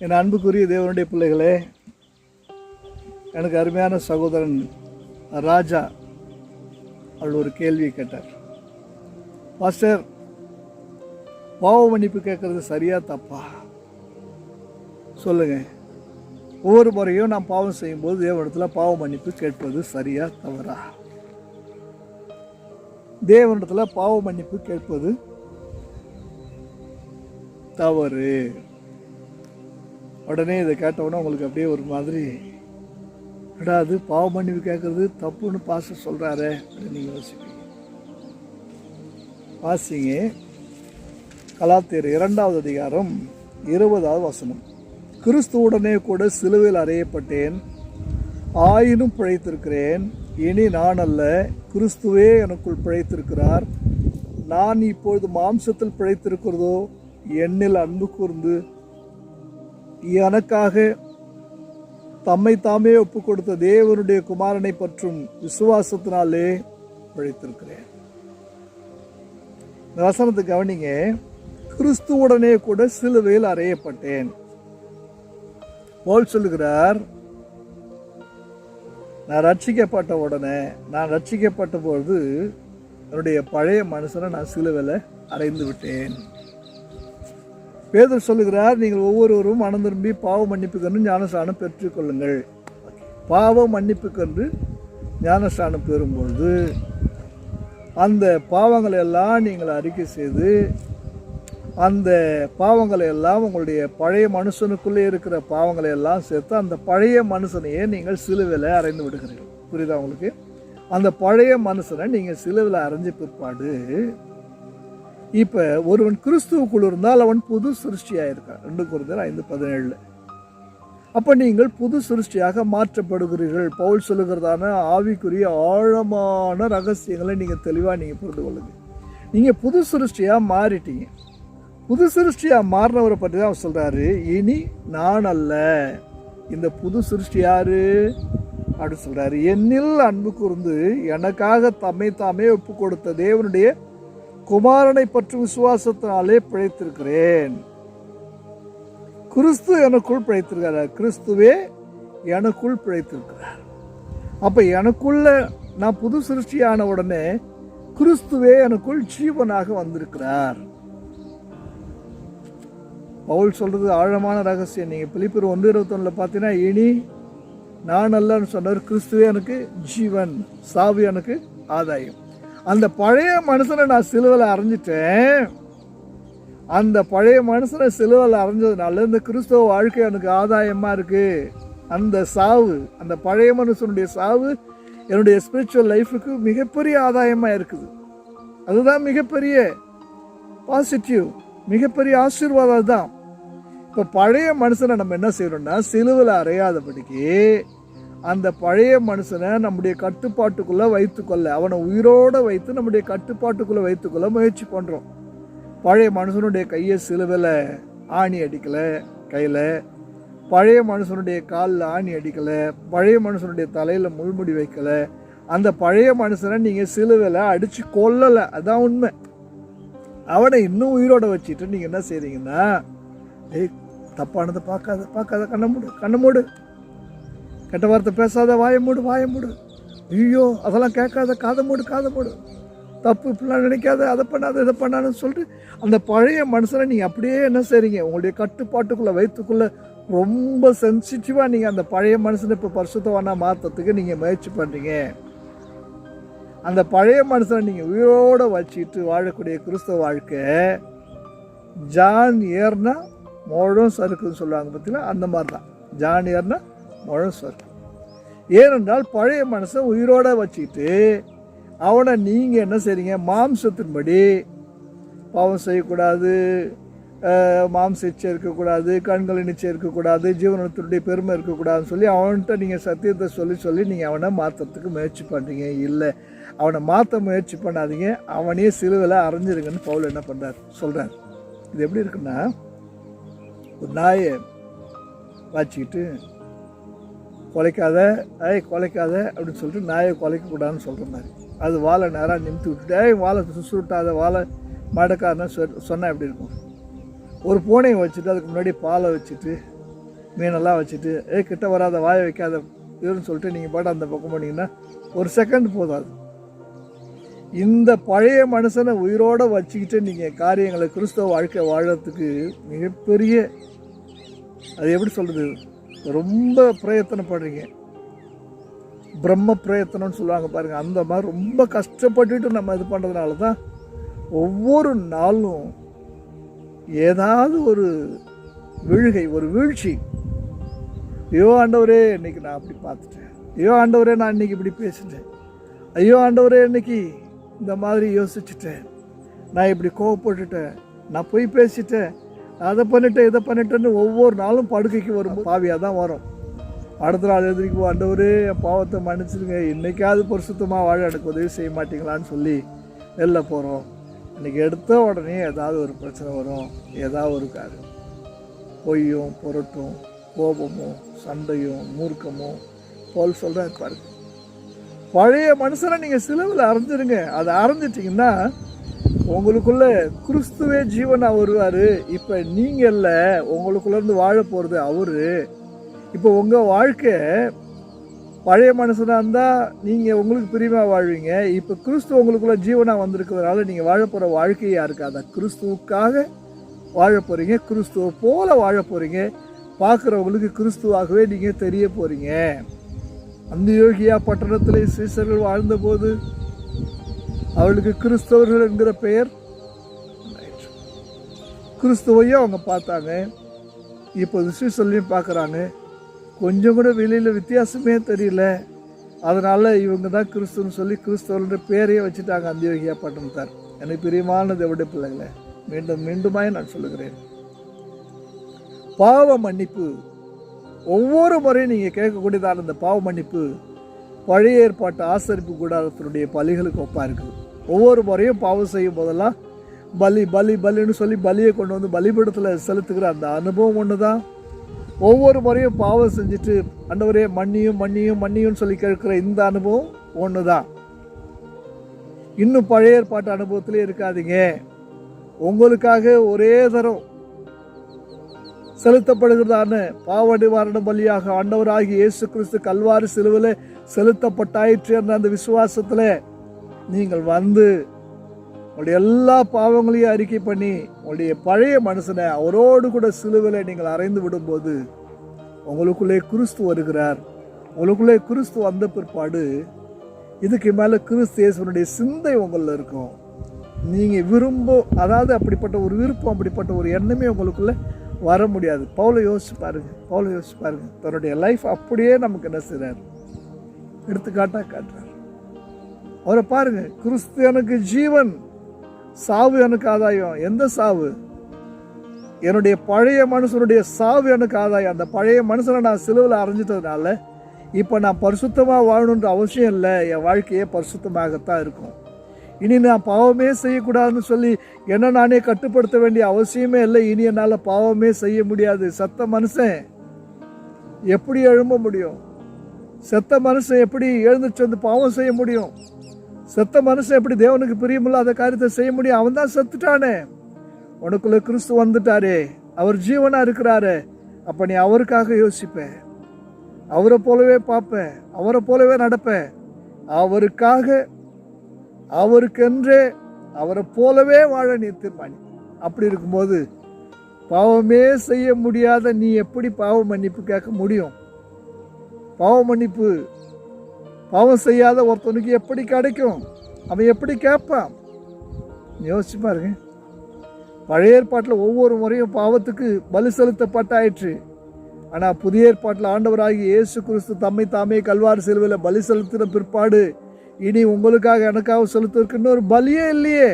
என் அன்புக்குரிய தேவனுடைய பிள்ளைகளே எனக்கு அருமையான சகோதரன் ராஜா அவள் ஒரு கேள்வி கேட்டார். பாஸ்டர் பாவ மன்னிப்பு கேட்குறது சரியா தப்பா? சொல்லுங்கள் ஒவ்வொரு முறையும் நான் பாவம் செய்யும்போது தேவனிடத்தில் பாவ மன்னிப்பு கேட்பது சரியா தவறா? தேவனிடத்தில் பாவ மன்னிப்பு கேட்பது தவறு. உடனே இதை கேட்டவுடனே உங்களுக்கு அப்படியே ஒரு மாதிரி விடாது பாவம் பாவ மன்னிப்பு தப்புன்னு பாச சொல்கிறாரே அப்படின்னு நீங்கள் யோசிப்பீங்க. வாசிங்க. கலாத்தியர் இரண்டாவது அதிகாரம் இருபதாவது வசனம். கிறிஸ்துவுடனே கூட சிலுவையில் அறையப்பட்டேன். ஆயினும் பிழைத்திருக்கிறேன். இனி நான் அல்ல. கிறிஸ்துவே எனக்குள் பிழைத்திருக்கிறார். நான் இப்பொழுது மாம்சத்தில் பிழைத்திருக்கிறதோ? என்னில் அன்பு கூர்ந்து எனக்காக தம்மை தாமே ஒப்பு கொடுத்த தேவனுடைய குமாரனை பற்றும் விசுவாசத்தினாலே பிழைத்திருக்கிறேன் இந்த வசனத்தை கவனிங்க. கிறிஸ்துவுடனே கூட சிலுவையில் அறையப்பட்டேன். போல் சொல்லுகிறார் நான் ரட்சிக்கப்பட்ட உடனே நான் ரட்சிக்கப்பட்ட பொழுது என்னுடைய பழைய மனுஷனை நான் சிலுவையில் அறைந்து விட்டேன். பேதர் சொல்லுகிறார் நீங்கள் ஒவ்வொருவரும் மனம் திரும்பி பாவ மன்னிப்புக்கென்று ஞானஸ்தானம் பெற்றுக்கொள்ளுங்கள் பாவ மன்னிப்புக்கென்று ஞானஸ்தானம் பெறும்பொழுது அந்த பாவங்களை எல்லாம் நீங்கள் அறிக்கை செய்து அந்த பாவங்களை எல்லாம் உங்களுடைய பழைய மனுஷனுக்குள்ளே இருக்கிற பாவங்களை எல்லாம் சேர்த்து அந்த பழைய மனுஷனையே நீங்கள் சிலுவையில் அறைந்து விடுகிறீர்கள். புரியுதா உங்களுக்கு? அந்த பழைய மனுஷனை நீங்கள் சிலுவையில் அரைஞ்ச பிற்பாடு இப்போ ஒருவன் கிறிஸ்துவுக்குள் இருந்தால் அவன் புது சிருஷ்டியாக இருக்கான் ரெண்டு குருந்தர் ஐந்து பதினேழில். அப்போ நீங்கள் புது சிருஷ்டியாக மாற்றப்படுகிறீர்கள். பவுல் சொல்லுகிறதான ஆவிக்குரிய ஆழமான ரகசியங்களை நீங்கள் தெளிவாக நீங்கள் புரிந்து கொள்ளுங்க. நீங்கள் புது சிருஷ்டியாக மாறிட்டீங்க. புது சிருஷ்டியாக மாறினவரை பற்றி தான் அவர் சொல்கிறாரு இனி நான் அல்ல. இந்த புது சிருஷ்டி யாரு? அப்படின்னு சொல்கிறாரு என்னில் அன்பு கூர்ந்து எனக்காக தம்மை தாமே ஒப்பு கொடுத்த தேவனுடைய குமாரனை பற்றி விசுவாசத்தினாலே பிழைத்திருக்கிறேன். கிறிஸ்து எனக்குள் பிழைத்திருக்கிறார். கிறிஸ்துவே எனக்குள் பிழைத்திருக்கிறார். அப்ப எனக்குள்ள நான் புது சிருஷ்டியான உடனே கிறிஸ்துவே எனக்குள் ஜீவனாக வந்திருக்கிறார். பவுல் சொல்றது ஆழமான ரகசியம். நீங்க பிலிப்பர் ஒன்று இருபத்தொன்னுல பார்த்தீங்கன்னா இனி நான் அல்லன்னு சொன்னார் கிறிஸ்துவே எனக்கு ஜீவன் சாவு எனக்கு ஆதாயம். அந்த பழைய மனுஷனை நான் சிலுவையில் அரைஞ்சிட்டேன். அந்த பழைய மனுஷனை சிலுவையில் அரைஞ்சதுனால இந்த கிறிஸ்தவ வாழ்க்கை எனக்கு ஆதாயமாக இருக்குது அந்த சாவு அந்த பழைய மனுஷனுடைய சாவு என்னுடைய ஸ்பிரிச்சுவல் லைஃபுக்கு மிகப்பெரிய ஆதாயமாக இருக்குது. அதுதான் மிகப்பெரிய பாசிட்டிவ் மிகப்பெரிய ஆசீர்வாதம் தான் இப்போ பழைய மனுஷனை நம்ம என்ன செய்யணும்னா சிலுவில் அறையாதபடிக்கு அந்த பழைய மனுஷனை நம்முடைய கட்டுப்பாட்டுக்குள்ளே வைத்துக்கொள்ள அவனை உயிரோடு வைத்து நம்முடைய கட்டுப்பாட்டுக்குள்ளே வைத்துக்கொள்ள முயற்சி பண்ணுறோம் பழைய மனுஷனுடைய கையை சிலுவில் ஆணி அடிக்கலை கையில். பழைய மனுஷனுடைய காலில் ஆணி அடிக்கலை பழைய மனுஷனுடைய தலையில் முள்முடி வைக்கலை. அந்த பழைய மனுஷனை நீங்கள் சிலுவில் அடித்து கொல்லலை. அதான் உண்மை. அவனை இன்னும் உயிரோட வச்சுட்டு நீங்கள் என்ன செய்கிறீங்கன்னா ஏய் தப்பானதை பார்க்காத பார்க்காத கண்ணை மூடு கண்ணை மூடு. கெட்ட வார்த்தை பேசாத வாய மூடு வாய மூடு. ஐயோ அதெல்லாம் கேட்காத காதை மூடு காதை மூடு. தப்பு இப்படிலாம் நினைக்காத அதை பண்ணாத இதை பண்ணாதுன்னு சொல்லிட்டு அந்த பழைய மனுஷனை நீங்கள் அப்படியே என்ன செய்கிறீங்க உங்களுடைய கட்டுப்பாட்டுக்குள்ளே வயிற்றுக்குள்ளே ரொம்ப சென்சிட்டிவாக நீங்கள் அந்த பழைய மனுஷனை இப்போ பரிசுத்தவானா மாற்றத்துக்கு நீங்கள் முயற்சி பண்ணுறீங்க அந்த பழைய மனுஷனை நீங்கள் உயிரோடு வச்சுட்டு வாழக்கூடிய கிறிஸ்தவ வாழ்க்கை ஜான் ஏர்னா முழம் சறுக்குன்னு சொல்லுவாங்க பார்த்தீங்களா அந்த மாதிரி தான் ஜான் ஏர்னா முழம் சறுக்கு ஏனென்றால் பழைய மனசை உயிரோட வச்சுக்கிட்டு அவனை நீங்கள் என்ன செய்றீங்க? மாம்சத்தின்படி பாவம் செய்யக்கூடாது அஹ், மாம்ச இச்சை இருக்கக்கூடாது கண்களின் இச்சை இருக்கக்கூடாது ஜீவனத்தினுடைய பெருமை இருக்கக்கூடாதுன்னு சொல்லி அவன்கிட்ட நீங்கள் சத்தியத்தை சொல்லி சொல்லி நீங்கள் அவனை மாற்றத்துக்கு முயற்சி பண்ணுறீங்க இல்லை அவனை மாற்ற முயற்சி பண்ணாதீங்க. அவனையே சிலுவில் அரைஞ்சிருங்கன்னு பவுல் என்ன பண்ணுறார் சொல்கிறார் இது எப்படி இருக்குன்னா ஒரு நாயை வச்சுக்கிட்டு குலைக்காத ஏய் குலைக்காத அப்படின்னு சொல்லிட்டு நாயை குலைக்கக்கூடாதுன்னு சொல்கிற மாதிரி. அது வாழை நேராக நிமித்து விட்டுட்டு ஏய் வாழை சுசுருட்டாத வாழை மடக்காதுன்னு சொ சொன்னால் எப்படி இருக்கும்? ஒரு பூனையை வச்சுட்டு அதுக்கு முன்னாடி பாலை வச்சுட்டு மீனெல்லாம் வச்சுட்டு ஏ கிட்ட வராத வாயை வைக்காத இதுன்னு சொல்லிட்டு நீங்கள் பாட்டு அந்த பக்கம் போனீங்கன்னா ஒரு செகண்ட் போதாது. இந்த பழைய மனுஷனை உயிரோடு வச்சுக்கிட்டு நீங்கள் காரியங்களை கிறிஸ்தவ வாழ்க்கை வாழறதுக்கு மிகப்பெரிய அது எப்படி சொல்கிறது ரொம்ப பிரயத்தனப்படுறீங்க. பிரம்ம பிரயத்தனம்னு சொல்லுவாங்க பாருங்கள் அந்த மாதிரி ரொம்ப கஷ்டப்பட்டுட்டு நம்ம இது பண்ணுறதுனால தான் ஒவ்வொரு நாளும் ஏதாவது ஒரு விழுகை ஒரு வீழ்ச்சி. ஐயோ ஆண்டவரே இன்னைக்கு நான் அப்படி பார்த்துட்டேன். ஐயோ ஆண்டவரே நான் இன்னைக்கு இப்படி பேசிட்டேன். ஐயோ ஆண்டவரே இன்னைக்கு இந்த மாதிரி யோசிச்சுட்டேன். நான் இப்படி கோவப்பட்டுட்டேன். நான் போய் பேசிட்டேன். அதை பண்ணிட்டேன் இதை பண்ணிட்டேன்னு ஒவ்வொரு நாளும் படுக்கைக்கு வரும் பாவியாக தான் வரும். அடுத்த நாள் எதிர்க்கு ஆண்டவரே என் பாவத்தை மன்னிச்சிருங்க. இன்றைக்காவது பரிசுத்தமாக வாழ எனக்கு உதவி செய்ய மாட்டீங்களான்னு சொல்லி வெளில போகிறோம் இன்னைக்கு எடுத்த உடனே ஏதாவது ஒரு பிரச்சனை வரும். ஏதாவது ஒரு காரியம். பொய்யும் பொருட்டும் கோபமும் சண்டையும் மூர்க்கமும். போல் சொல்கிறேன் பாருங்க. பழைய மனுஷனை நீங்கள் சிலுவில் அரைஞ்சிருங்க. அதை அரைஞ்சிட்டிங்கன்னா உங்களுக்குள்ள கிறிஸ்துவே ஜீவனாக வருவார். இப்போ நீங்கள் இல்லை உங்களுக்குள்ளேருந்து வாழ போகிறது அவரு. இப்போ உங்கள் வாழ்க்கை பழைய மனுஷனாக இருந்தால் நீங்கள் உங்களுக்கு பிரியமாக வாழ்வீங்க. இப்போ கிறிஸ்து உங்களுக்குள்ள ஜீவனாக வந்திருக்கிறதுனால நீங்கள் வாழ போகிற வாழ்க்கை யாருக்கு? அதை கிறிஸ்துவுக்காக வாழ போகிறீங்க கிறிஸ்துவை போல வாழ போகிறீங்க பார்க்குறவங்களுக்கு கிறிஸ்துவாகவே நீங்கள் தெரிய போகிறீங்க அந்த யோகியா பட்டணத்தில் சீசர்கள் வாழ்ந்தபோது அவளுக்கு கிறிஸ்தவர்கள் என்கிற பெயர். கிறிஸ்துவையும் அவங்க பார்த்தாங்க. இப்போ சீசல்லையும் பார்க்குறாங்க. கொஞ்சம் கூட வெளியில் வித்தியாசமே தெரியல. அதனால் இவங்க தான் கிறிஸ்துன்னு சொல்லி கிறிஸ்தவர்ன்ற பேரையே வச்சுட்டாங்க அந்தியோகியா பட்டணத்தார். எனக்கு பிரியமான தேவடைய பிள்ளைங்களே மீண்டும் மீண்டுமாய் நான் சொல்லுகிறேன். பாவ மன்னிப்பு. ஒவ்வொரு முறையும் நீங்கள் கேட்கக்கூடியதான இந்த பாவ மன்னிப்பு பழைய ஏற்பாட்டு ஆசரிப்பு கூடாரத்தினுடைய பலிகளுக்கு ஒப்பாக இருக்குது ஒவ்வொரு முறையும் பாவம் செய்யும் போதெல்லாம் பலி பலி பலின்னு சொல்லி பலியை கொண்டு வந்து பலிபீடத்தில் செலுத்துகிற அந்த அனுபவம் ஒன்று தான் ஒவ்வொரு முறையும் பாவம் செஞ்சுட்டு அண்டவரே மண்ணியும் மண்ணியும் மண்ணியும்னு சொல்லி கேட்குற இந்த அனுபவம் ஒன்று தான் இன்னும் பழைய ஏற்பாட்டு அனுபவத்திலே இருக்காதீங்க. உங்களுக்காக ஒரே தரம் செலுத்தப்படுகிறதான பாவ நிவாரண பலியாக ஆண்டவராகி இயேசு கிறிஸ்து கல்வாரி சிலுவில் செலுத்தப்பட்டாயிற்று என்ற அந்த விசுவாசத்தில் நீங்கள் வந்து உங்களுடைய எல்லா பாவங்களையும் அறிக்கை பண்ணி உங்களுடைய பழைய மனுஷனை அவரோடு கூட சிலுவில நீங்கள் அறைந்து விடும்போது உங்களுக்குள்ளே கிறிஸ்து வருகிறார். உங்களுக்குள்ளே கிறிஸ்து வந்த பிற்பாடு இதுக்கு மேலே கிறிஸ்து இயேசுனுடைய சிந்தை உங்களில் இருக்கும். நீங்கள் விரும்பும் அதாவது அப்படிப்பட்ட ஒரு விருப்பம் அப்படிப்பட்ட ஒரு எண்ணமே உங்களுக்குள்ளே வர முடியாது. பவுலை யோசிச்சு பாருங்க பவுலை யோசிச்சு பாருங்க. தன்னுடைய லைஃப் அப்படியே நமக்கு என்ன செய்கிறார் எடுத்துக்காட்டாக காட்டுறார். அவரை பாருங்க கிறிஸ்து எனக்கு ஜீவன் சாவு எனக்கு ஆதாயம். எந்த சாவு? என்னுடைய பழைய மனுஷனுடைய சாவு எனக்கு ஆதாயம். அந்த பழைய மனுஷனை நான் சிலுவில் அரைஞ்சிட்டதுனால இப்போ நான் பரிசுத்தமாக வாழணுன்ற அவசியம் இல்லை. என் வாழ்க்கையே பரிசுத்தமாகத்தான் இருக்கும். இனி நான் பாவமே செய்யக்கூடாதுன்னு சொல்லி என்ன நானே கட்டுப்படுத்த வேண்டிய அவசியமே இல்லை. இனி என்னால் பாவமே செய்ய முடியாது. செத்த மனுஷன் எப்படி எழும்ப முடியும்? செத்த மனுஷன் எப்படி எழுந்துச்சு வந்து பாவம் செய்ய முடியும்? செத்த மனுஷன் எப்படி தேவனுக்கு பிரியமில்ல அந்த காரியத்தை செய்ய முடியும்? அவன் தான் செத்துட்டானே. உனக்குள்ள கிறிஸ்து வந்துட்டாரே. அவர் ஜீவனாக இருக்கிறாரு. அப்ப நீ அவருக்காக யோசிப்பேன் அவரை போலவே பார்ப்பேன் அவரை போலவே நடப்பேன் அவருக்காக அவருக்கென்றே அவரை போலவே வாழ நீ தீர்மானி. அப்படி இருக்கும்போது பாவமே செய்ய முடியாத நீ எப்படி பாவ மன்னிப்பு கேட்க முடியும்? பாவ மன்னிப்பு பாவம் செய்யாத ஒருத்தனுக்கு எப்படி கிடைக்கும்? அவன் எப்படி கேட்பான்? யோசிச்சு பாருங்க. பழைய ஏற்பாட்டில் ஒவ்வொரு முறையும் பாவத்துக்கு பலி செலுத்தப்பட்டாயிற்று. ஆனால் புதிய ஏற்பாட்டில் ஆண்டவராகி இயேசு கிறிஸ்து தம்மை தாமே கல்வாறு செல்வில் பலி செலுத்தின பிற்பாடு இனி உங்களுக்காக எனக்காக செலுத்துவதற்கு இன்னொரு பலியே இல்லையே.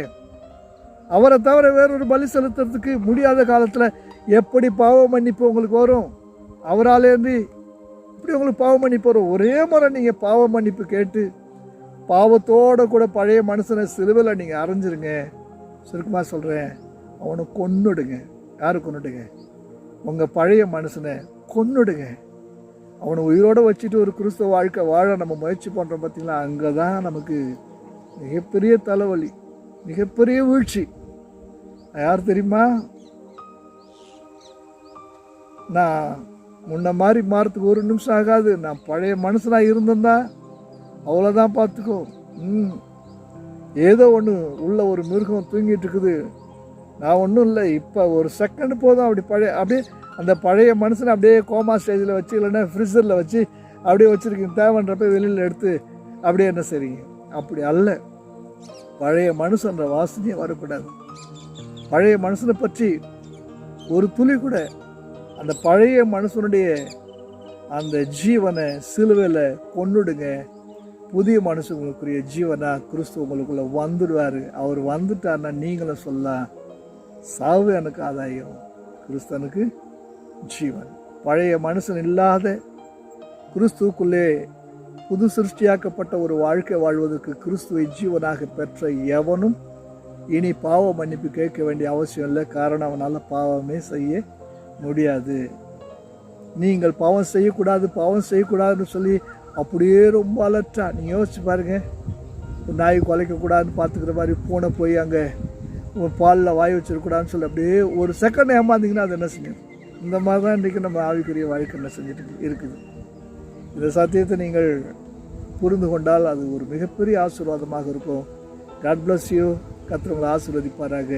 அவரை தவிர வேறொரு பலி செலுத்துறதுக்கு முடியாத காலத்தில் எப்படி பாவ மன்னிப்பு உங்களுக்கு வரும்? அவராலேருந்து இப்படி உங்களுக்கு பாவ மன்னிப்பு வரும் ஒரே முறை நீங்கள் பாவ மன்னிப்பு கேட்டு பாவத்தோடு கூட பழைய மனுஷனை சிலுவையில் நீங்கள் அரைஞ்சிருங்க. சுருக்கமாக சொல்கிறேன் அவனை கொன்னுடுங்க. யார் கொன்னுடுங்க? உங்கள் பழைய மனுஷனை கொன்னுடுங்க. அவனை உயிரோடு வச்சுட்டு ஒரு கிறிஸ்தவ வாழ்க்கை வாழ நம்ம முயற்சி பண்ணுறோம் பார்த்திங்களா அங்கே தான் நமக்கு மிகப்பெரிய தலைவலி மிகப்பெரிய வீழ்ச்சி. யார் தெரியுமா? நான் முன்ன மாதிரி மாறத்துக்கு ஒரு நிமிஷம் ஆகாது. நான் பழைய மனுஷனாக இருந்திருந்தா அவ்வளோதான் பார்த்துக்கோ. ம். ஏதோ ஒன்று உள்ள ஒரு மிருகம் தூங்கிட்டு இருக்குது. நான் ஒன்றும் இல்லை. இப்போ ஒரு செகண்ட் போதும் அப்படி பழைய அப்படியே அந்த பழைய மனுஷனை அப்படியே கோமா ஸ்டேஜில் வச்சு இல்லைன்னா ஃப்ரிட்ஜரில் வச்சு அப்படியே வச்சுருக்கீங்க. தேவைன்றப்ப வெளியில் எடுத்து அப்படியே என்ன சரிங்க அப்படி அல்ல. பழைய மனுஷன்ற வாசனையே வரக்கூடாது. பழைய மனுஷனை பற்றி ஒரு துளி கூட அந்த பழைய மனுஷனுடைய அந்த ஜீவனை சிலுவையில் கொண்டுடுங்க புதிய மனுஷங்களுக்குரிய ஜீவனா கிறிஸ்து உங்களுக்குள்ளே வந்துடுவார். அவர் வந்துட்டார்னா நீங்களும் சொல்லலாம். சாவு எனக்கு ஆதாயம். கிறிஸ்தனுக்கு ஜீவன். பழைய மனுஷன் இல்லாத கிறிஸ்துவுக்குள்ளே புது சிருஷ்டியாக்கப்பட்ட ஒரு வாழ்க்கை வாழ்வதற்கு கிறிஸ்துவை ஜீவனாக பெற்ற எவனும் இனி பாவ மன்னிப்பு கேட்க வேண்டிய அவசியம் இல்லை. காரணம் அவனால் பாவமே செய்ய முடியாது. நீங்கள் பாவம் செய்யக்கூடாது பாவம் செய்யக்கூடாதுன்னு சொல்லி அப்படியே ரொம்ப அலர்ட்டா நீங்கள் யோசிச்சு பாருங்க. ஒரு நாய் குலைக்கக்கூடாதுன்னு பார்த்துக்கிற மாதிரி பூனை போய் அங்கே பாலில் வாய் வச்சிருக்கூடாதுன்னு சொல்லி அப்படியே ஒரு செகண்ட் ஏமாந்திங்கன்னா அது என்ன செய்யும்? இந்த மாதிரி தான் இன்றைக்கி நம்ம ஆவிக்குரிய வாழ்க்கை என்ன செஞ்சுட்டு இருக்குது. இந்த சத்தியத்தை நீங்கள் புரிந்து கொண்டால் அது ஒரு மிகப்பெரிய ஆசீர்வாதமாக இருக்கும். காட் பிளஸ் யூ கத்திரவங்களை ஆசீர்வதிப்பாராக.